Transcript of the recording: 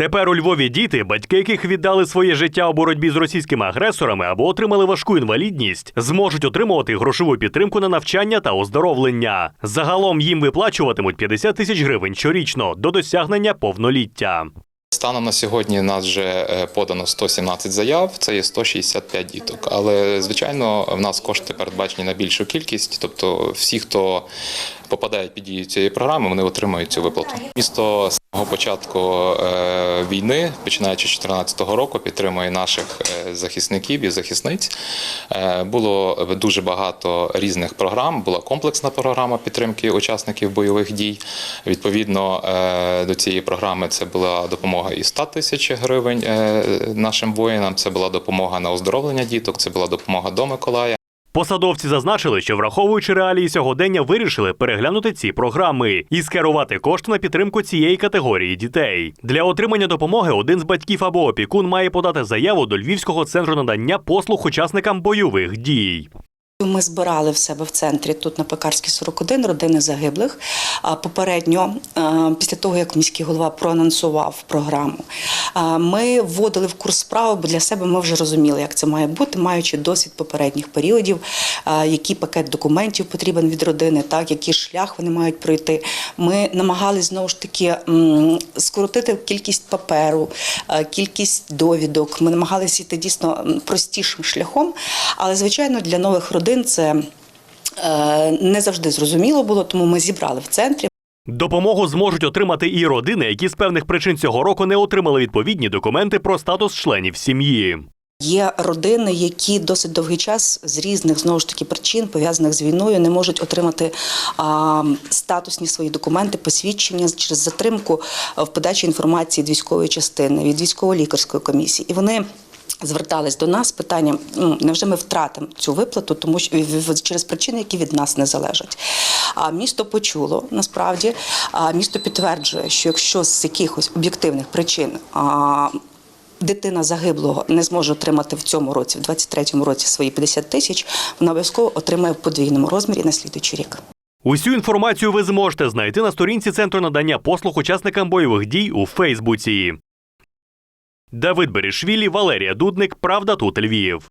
Тепер у Львові діти, батьки яких віддали своє життя у боротьбі з російськими агресорами або отримали важку інвалідність, зможуть отримувати грошову підтримку на навчання та оздоровлення. Загалом їм виплачуватимуть 50 тисяч гривень щорічно до досягнення повноліття. Станом на сьогодні нас вже е, подано 117 заяв, це є 165 діток. Але звичайно, в нас кошти передбачені на більшу кількість. Тобто, всі, хто попадає під дію цієї програми, вони отримують цю виплату. Місто з самого початку е, війни, починаючи з 2014 року, підтримує наших е, захисників і захисниць. Е, Було дуже багато різних програм. Була комплексна програма підтримки учасників бойових дій. Відповідно до цієї програми це була допомога і 100 тисяч гривень нашим воїнам. Це була допомога на оздоровлення діток, це була допомога до Миколая. Посадовці зазначили, що враховуючи реалії сьогодення, вирішили переглянути ці програми і скерувати кошти на підтримку цієї категорії дітей. Для отримання допомоги один з батьків або опікун має подати заяву до Львівського центру надання послуг учасникам бойових дій. Ми збирали в себе в центрі тут на Пекарській 41 родини загиблих. Попередньо, після того як міський голова проанонсував програму, ми вводили в курс справи, бо для себе ми вже розуміли, як це має бути, маючи досвід попередніх періодів, який пакет документів потрібен від родини, так який шлях вони мають пройти. Ми намагались знову ж таки скоротити кількість паперу, кількість довідок. Ми намагалися йти дійсно простішим шляхом, але звичайно для нових родин це е, не завжди зрозуміло було, тому ми зібрали в центрі. Допомогу зможуть отримати і родини, які з певних причин цього року не отримали відповідні документи про статус членів сім'ї. Є родини, які досить довгий час з різних знову ж таки причин, пов'язаних з війною, не можуть отримати а, статусні свої документи, посвідчення через затримку в подачі інформації від військової частини, від військово-лікарської комісії. І вони. Звертались до нас з питанням, «Ну, невже ми втратимо цю виплату, тому що через причини, які від нас не залежать. А місто почуло насправді. А місто підтверджує, що якщо з якихось об'єктивних причин а, дитина загиблого не зможе отримати в цьому році, в 23-му році свої 50 тисяч, вона обов'язково отримає в подвійному розмірі на слідуючий рік. Усю інформацію ви зможете знайти на сторінці Центру надання послуг учасникам бойових дій у Фейсбуці. Давид Берішвілі, Валерія Дудник, Правда тут Львів.